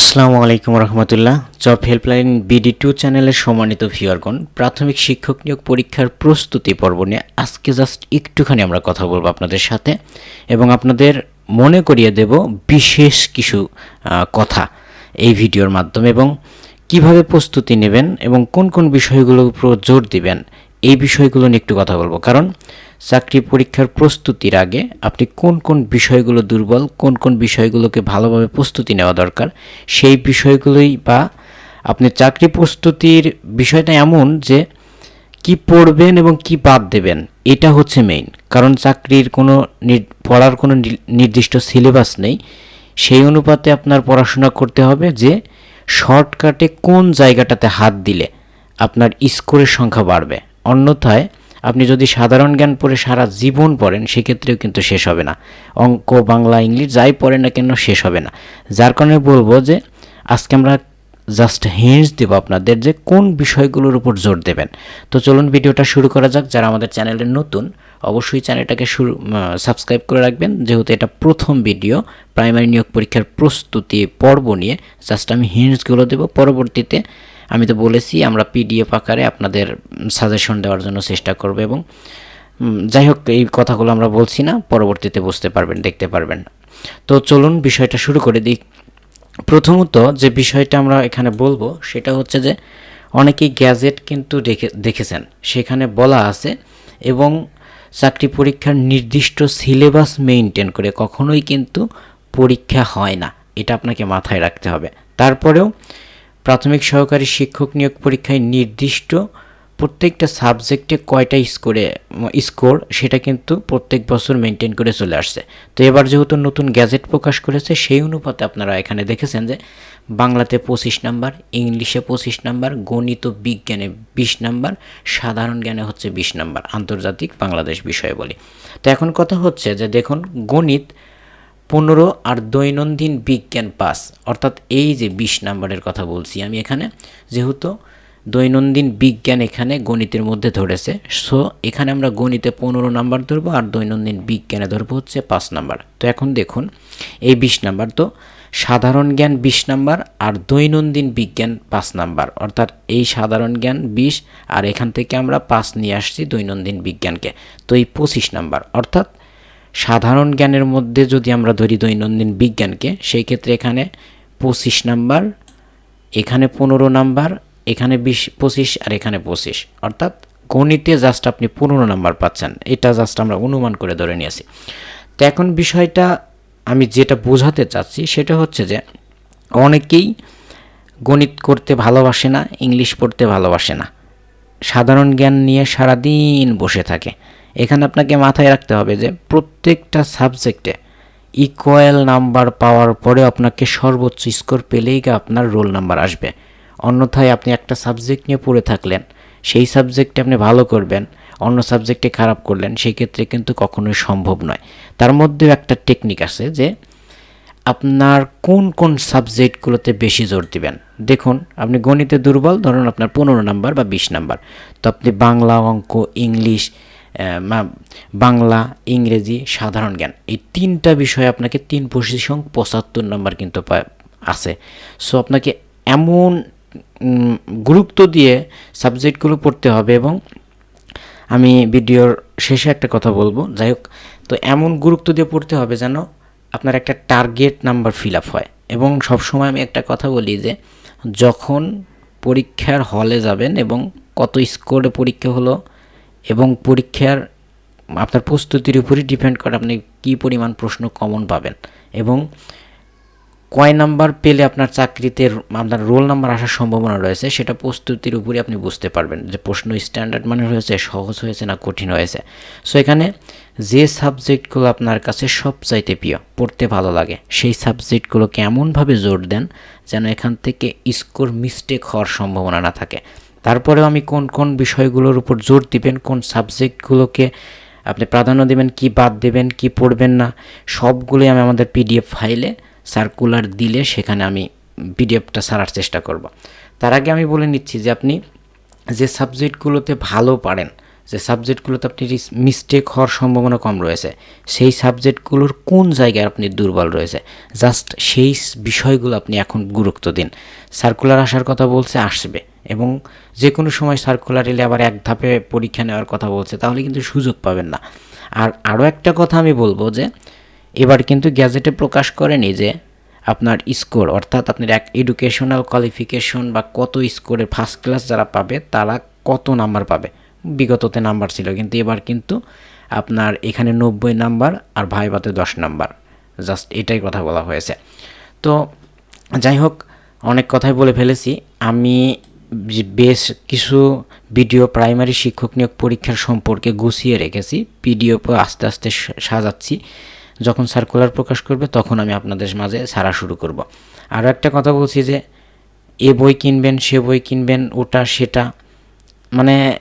আসসালামু আলাইকুম রহমতুল্লাহ। জব হেল্পলাইন বিডি টু চ্যানেলের সম্মানিত ভিউয়ারগণ, প্রাথমিক শিক্ষক নিয়োগ পরীক্ষার প্রস্তুতি পর্ব নিয়ে আজকে জাস্ট একটুখানি আমরা কথা বলব আপনাদের সাথে এবং আপনাদের মনে করিয়ে দেব বিশেষ কিছু কথা এই ভিডিওর মাধ্যমে এবং কীভাবে প্রস্তুতি নেবেন এবং কোন কোন বিষয়গুলোর উপর জোর দিবেন এই বিষয়গুলো নিয়ে একটু কথা বলব। কারণ চাকরি পরীক্ষার প্রস্তুতির আগে আপনি কোন কোন বিষয়গুলো দুর্বল, কোন কোন বিষয়গুলোকে ভালোভাবে প্রস্তুতি নেওয়া দরকার, সেই বিষয়গুলোই বা আপনি চাকরি প্রস্তুতির বিষয়টা এমন যে কি পড়বেন এবং কি বাদ দেবেন, এটা হচ্ছে মেইন কারণ চাকরির কোনো পড়ার কোনো নির্দিষ্ট সিলেবাস নেই। সেই অনুপাতে আপনার পড়াশোনা করতে হবে যে শর্টকাটে কোন জায়গাটাতে হাত দিলে আপনার স্কোরের সংখ্যা বাড়বে। অন্যথায় আপনি যদি সাধারণ জ্ঞান পড়ে সারা জীবন পড়েন, সেক্ষেত্রেও কিন্তু শেষ হবে না। অঙ্ক, বাংলা, ইংলিশ, যাই পড়েন না কেন, শেষ হবে না। যার কারণে বলব যে, আজকে আমরা জাস্ট হিন্টস দেবো আপনাদের যে, কোন বিষয়গুলোর উপর জোর দেবেন। তো চলুন ভিডিওটা শুরু করা যাক। যারা আমাদের চ্যানেলে নতুন, অবশ্যই চ্যানেলটাকে শুরু সাবস্ক্রাইব করে রাখবেন। যেহেতু এটা প্রথম ভিডিও প্রাইমারি নিয়োগ পরীক্ষার প্রস্তুতি পর্ব নিয়ে জাস্ট আমি হিন্টসগুলো দেবো। পরবর্তীতে আমি তো বলেছি, আমরা পিডিএফ আকারে আপনাদের সাজেশন দেওয়ার জন্য চেষ্টা করব এবং যাই হোক, এই কথাগুলো আমরা বলছি না, পরবর্তীতে বুঝতে পারবেন, দেখতে পারবেন। তো চলুন বিষয়টা শুরু করে দিই। প্রথমত যে বিষয়টা আমরা এখানে বলব, সেটা হচ্ছে যে, অনেকেই গ্যাজেট কিন্তু দেখে, দেখেছেন। সেখানে বলা আছে, এবং চাকরি পরীক্ষার নির্দিষ্ট সিলেবাস মেনটেন করে কখনোই কিন্তু পরীক্ষা হয় না। এটা আপনাকে মাথায় রাখতে হবে। তারপরেও প্রাথমিক সহকারী শিক্ষক নিয়োগ পরীক্ষায় নির্দিষ্ট প্রত্যেকটা সাবজেক্টে কয়টা স্কোরে, স্কোর সেটা কিন্তু প্রত্যেক বছর মেনটেন করে চলে আসছে। তো এবার যেহেতু নতুন গ্যাজেট প্রকাশ করেছে, সেই অনুপাতে আপনারা এখানে দেখেছেন যে বাংলাতে পঁচিশ নাম্বার, ইংলিশে পঁচিশ নাম্বার, গণিত, বিজ্ঞানে বিশ নাম্বার, সাধারণ জ্ঞানে হচ্ছে বিশ নাম্বার, আন্তর্জাতিক বাংলাদেশ বিষয়ে বলি তো এখন কথা হচ্ছে যে দেখুন, গণিত পনেরো আর দৈনন্দিন বিজ্ঞান পাস, অর্থাৎ এই যে বিশ নাম্বারের কথা বলছি আমি এখানে, যেহেতু দৈনন্দিন বিজ্ঞান এখানে গণিতের মধ্যে ধরেছে সো এখানে আমরা গণিতে পনেরো নাম্বার ধরবো আর দৈনন্দিন বিজ্ঞানে ধরবো হচ্ছে পাঁচ নাম্বার। তো এখন দেখুন, এই বিশ নাম্বার, তো সাধারণ জ্ঞান বিশ নাম্বার আর দৈনন্দিন বিজ্ঞান পাঁচ নাম্বার, অর্থাৎ এই সাধারণ জ্ঞান বিশ, আর এখান থেকে আমরা পাঁচ নিয়ে আসছি দৈনন্দিন বিজ্ঞানকে। তো এই পঁচিশ নাম্বার, অর্থাৎ সাধারণ জ্ঞানের মধ্যে যদি আমরা ধরি দৈনন্দিন বিজ্ঞানকে, সেই ক্ষেত্রে এখানে পঁচিশ নাম্বার, এখানে পনেরো নাম্বার, এখানে বিশ, পঁচিশ আর এখানে পঁচিশ। অর্থাৎ গণিতে জাস্ট আপনি পনেরো নাম্বার পাচ্ছেন। এটা জাস্ট আমরা অনুমান করে ধরে নিয়েছি তো এখন বিষয়টা আমি যেটা বোঝাতে চাচ্ছি, সেটা হচ্ছে যে অনেকেই গণিত করতে ভালোবাসে না, ইংলিশ পড়তে ভালোবাসে না। সাধারণ জ্ঞান নিয়ে সারাদিন বসে থাকে। এখানে আপনাকে মাথায় রাখতে হবে যে প্রত্যেকটা সাবজেক্টে ইকুয়াল নাম্বার পাওয়ার পরে আপনাকে সর্বোচ্চ স্কোর পেলেই আপনার রোল নাম্বার আসবে। অন্যথায় আপনি একটা সাবজেক্ট নিয়ে পড়ে থাকলেন, সেই সাবজেক্টে আপনি ভালো করবেন, অন্য সাবজেক্টে খারাপ করলেন সেই ক্ষেত্রে কিন্তু কখনোই সম্ভব নয়। তার মধ্যেও একটা টেকনিক আছে যে আপনার কোন কোন সাবজেক্টগুলোতে বেশি জোর দিবেন। দেখুন, আপনি গণিতে দুর্বল, ধরুন আপনার পনেরো নাম্বার বা বিশ নাম্বার তো আপনি বাংলা অঙ্ক, ইংলিশ বাংলা, ইংরেজি সাধারণ জ্ঞান। এই তিনটা বিষয়ে আপনাকে তিন পঁচিশং পঁচাত্তর নম্বর কিন্তু আছে। সো আপনাকে এমন গুরুত্ব দিয়ে সাবজেক্টগুলো পড়তে হবে এবং আমি ভিডিওর শেষে একটা কথা বলব। যাই হোক, তো এমন গুরুত্ব দিয়ে পড়তে হবে যেন আপনার একটা টার্গেট নাম্বার ফিল আপ হয়। এবং সবসময় আমি একটা কথা বলি যে, যখন পরীক্ষার হলে যাবেন এবং কত স্কোরে পরীক্ষা হলো এবং পরীক্ষার, আপনার প্রস্তুতির উপরই ডিপেন্ড করে আপনি কী পরিমাণ প্রশ্ন কমন পাবেন। এবং কয় নাম্বার পেলে আপনার চাকরিতে আপনার রোল নাম্বার আসার সম্ভাবনা রয়েছে, সেটা প্রস্তুতির উপরে আপনি বুঝতে পারবেন যে প্রশ্ন স্ট্যান্ডার্ড মানে হয়েছে, সহজ হয়েছে না কঠিন হয়েছে। সো এখানে যে সাবজেক্টগুলো আপনার কাছে সবচাইতে প্রিয়, পড়তে ভালো লাগে, সেই সাবজেক্টগুলোকে এমনভাবে জোর দেন যেন এখান থেকে স্কোর মিস্টেক হওয়ার সম্ভাবনা না থাকে। তারপরেও আমি কোন কোন বিষয়গুলোর উপর জোর দিবেন, কোন সাবজেক্টগুলোকে আপনি প্রাধান্য দেবেন, কি বাদ দেবেন, কি পড়বেন না, সবগুলোই আমি আমাদের পিডিএফ ফাইলে সার্কুলার দিলে সেখানে আমি পিডিএফটা সারার চেষ্টা করব। তার আগে আমি বলে নিচ্ছি যে আপনি যে সাবজেক্টগুলোতে ভালো পারেন, যে সাবজেক্টগুলোতে আপনি মিস্টেক হওয়ার সম্ভাবনা কম রয়েছে, সেই সাবজেক্টগুলোর কোন জায়গায় আপনি দুর্বল রয়েছে জাস্ট সেই বিষয়গুলো আপনি এখন গুরুত্ব দিন। সার্কুলার আসার কথা বলছে, আসবে। এবং যে কোনো সময় সার্কুলার এলে আবার এক ধাপে পরীক্ষা নেওয়ার কথা বলছে, তাহলে কিন্তু সুযোগ পাবেন না। আর আরও একটা কথা আমি বলব যে, এবার কিন্তু গ্যাজেটে প্রকাশ করেনি যে আপনার স্কোর অর্থাৎ আপনার এক এডুকেশনাল কোয়ালিফিকেশন বা কত স্কোরে ফার্স্ট ক্লাস যারা পাবে, তারা কত নাম্বার পাবে। বিগততে নাম্বার ছিল, কিন্তু এবার কিন্তু আপনার এখানে নব্বই নাম্বার আর ভাইবাতে দশ নাম্বার জাস্ট এটাই কথা বলা হয়েছে। তো যাই হোক, অনেক কথাই বলে ফেলেছি। আমি বেশ কিছু ভিডিও প্রাইমারি শিক্ষক নিয়োগ পরীক্ষার সম্পর্কে গুছিয়ে রেখেছি। পিডিএফ আস্তে আস্তে সাজাচ্ছি। যখন সার্কুলার প্রকাশ করবে তখন আমি আপনাদের মাঝে ছাড়া শুরু করব। আরও একটা কথা বলছি যে, এ বই কিনবেন, সে বই কিনবেন, ওটা, সেটা মানে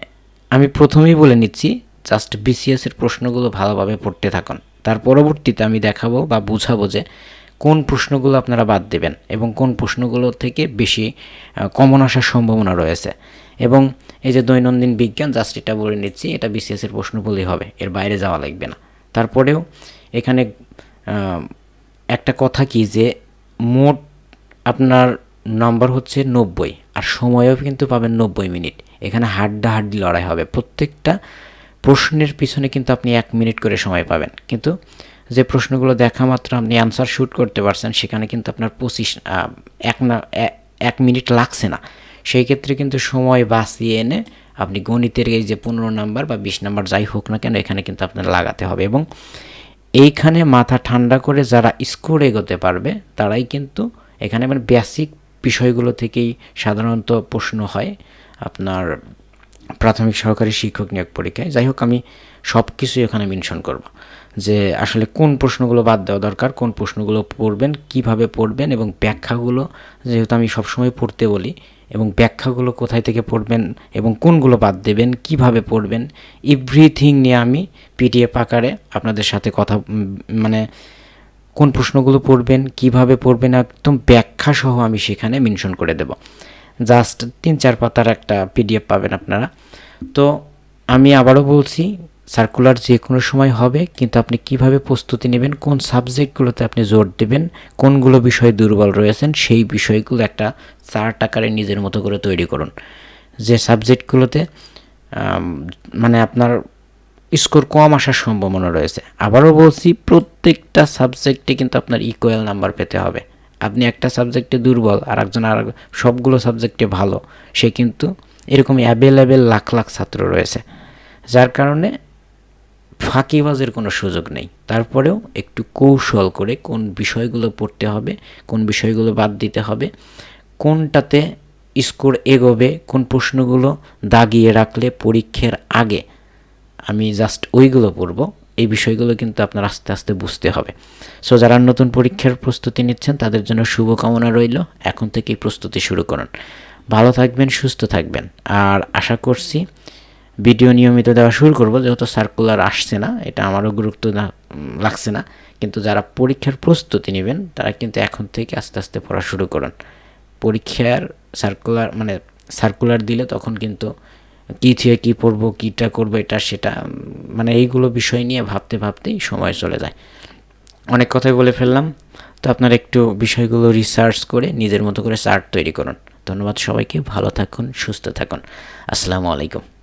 আমি প্রথমেই বলে নিচ্ছি জাস্ট বিসিএসের প্রশ্নগুলো ভালোভাবে পড়তে থাকুন। তার পরবর্তীতে আমি দেখাবো বা বুঝাবো যে কোন প্রশ্নগুলো আপনারা বাদ দেবেন এবং কোন প্রশ্নগুলো থেকে বেশি কমন আসার সম্ভাবনা রয়েছে। এবং এই যে দৈনন্দিন বিজ্ঞান, জাস্ট এটা বলে নিচ্ছি, এটা বিসিএসের প্রশ্ন বলেই হবে, এর বাইরে যাওয়া লাগবে না। তারপরেও এখানে একটা কথা কি যে মোট আপনার নম্বর হচ্ছে নব্বই, আর সময়ও কিন্তু পাবেন নব্বই মিনিট। এখানে হাড্ডাহাড্ডি লড়াই হবে। প্রত্যেকটা প্রশ্নের পিছনে কিন্তু আপনি এক মিনিট করে সময় পাবেন। কিন্তু যে প্রশ্নগুলো দেখা মাত্র আপনি অ্যান্সার শ্যুট করতে পারছেন, সেখানে কিন্তু আপনার পঁচিশ এক না এক মিনিট লাগছে না। সেই ক্ষেত্রে কিন্তু সময় বাঁচিয়ে এনে আপনি গণিতের এই যে পনেরো নাম্বার বা বিশ নাম্বার যাই হোক না কেন, এখানে কিন্তু আপনার লাগাতে হবে। এবং এইখানে মাথা ঠান্ডা করে যারা স্কোর এগোতে পারবে, তারাই কিন্তু এখানে মানে বেসিক বিষয়গুলো থেকেই সাধারণত প্রশ্ন হয় আপনার প্রাথমিক সহকারী শিক্ষক নিয়োগ পরীক্ষায়। যাই হোক, আমি সব কিছুই এখানে মেনশন করব। যে আসলে কোন প্রশ্নগুলো বাদ দেওয়া দরকার, কোন প্রশ্নগুলো পড়বেন, কীভাবে পড়বেন এবং ব্যাখ্যাগুলো, যেহেতু আমি সবসময় পড়তে বলি, এবং ব্যাখ্যাগুলো কোথায় থেকে পড়বেন এবং কোনগুলো বাদ দেবেন, কীভাবে পড়বেন, এভরিথিং নিয়ে আমি পিডিএফ আকারে আপনাদের সাথে কথা মানে কোন প্রশ্নগুলো পড়বেন, কীভাবে পড়বেন, একদম ব্যাখ্যা সহ আমি সেখানে মেনশন করে দেব। জাস্ট তিন চার পাতার একটা পিডিএফ পাবেন আপনারা। তো আমি আবারও বলছি সার্কুলার যে কোনো সময় হবে, কিন্তু আপনি কীভাবে প্রস্তুতি নেবেন, কোন সাবজেক্টগুলোতে আপনি জোর দেবেন, কোনগুলো বিষয়ে দুর্বল রয়েছেন, সেই বিষয়গুলো একটা চার্ট আকারে নিজের মতো করে তৈরি করুন। যে সাবজেক্টগুলোতে মানে আপনার স্কোর কম আসার সম্ভাবনা রয়েছে। আবারও বলছি, প্রত্যেকটা সাবজেক্টে কিন্তু আপনার ইকুয়াল নাম্বার পেতে হবে। আপনি একটা সাবজেক্টে দুর্বল আর একজন আর সবগুলো সাবজেক্টে ভালো, সে কিন্তু এরকম অ্যাভেলেবেল লাখ লাখ ছাত্র রয়েছে। যার কারণে ফাঁকিবাজের কোনো সুযোগ নেই। তারপরেও একটু কৌশল করে কোন বিষয়গুলো পড়তে হবে, কোন বিষয়গুলো বাদ দিতে হবে, কোনটাতে স্কোর এগোবে, কোন প্রশ্নগুলো দাগিয়ে রাখলে পরীক্ষার আগে আমি জাস্ট ওইগুলো পড়ব, এই বিষয়গুলো কিন্তু আপনার আস্তে আস্তে বুঝতে হবে। সো যারা নতুন পরীক্ষার প্রস্তুতি নিচ্ছেন, তাদের জন্য শুভকামনা রইল। এখন থেকেই প্রস্তুতি শুরু করুন। ভালো থাকবেন, সুস্থ থাকবেন। আর আশা করছি ভিডিও নিয়মিত দেওয়া শুরু করব, যেহেতু সার্কুলার আসছে না, এটা আমারও গুরুত্ব না লাগছে না। কিন্তু যারা পরীক্ষার প্রস্তুতি নেবেন, তারা কিন্তু এখন থেকে আস্তে আস্তে পড়া শুরু করুন। পরীক্ষার সার্কুলার মানে সার্কুলার দিলে তখন কিন্তু কী থেকে কী পড়ব, কীটা করব, এটা, সেটা মানে এইগুলো বিষয় নিয়ে ভাবতে ভাবতেই সময় চলে যায়। অনেক কথাই বলে ফেললাম। তো আপনার একটু বিষয়গুলো রিসার্চ করে নিজের মতো করে চার্ট তৈরি করুন। ধন্যবাদ সবাইকে, ভালো থাকুন, সুস্থ থাকুন। আসসালামু আলাইকুম।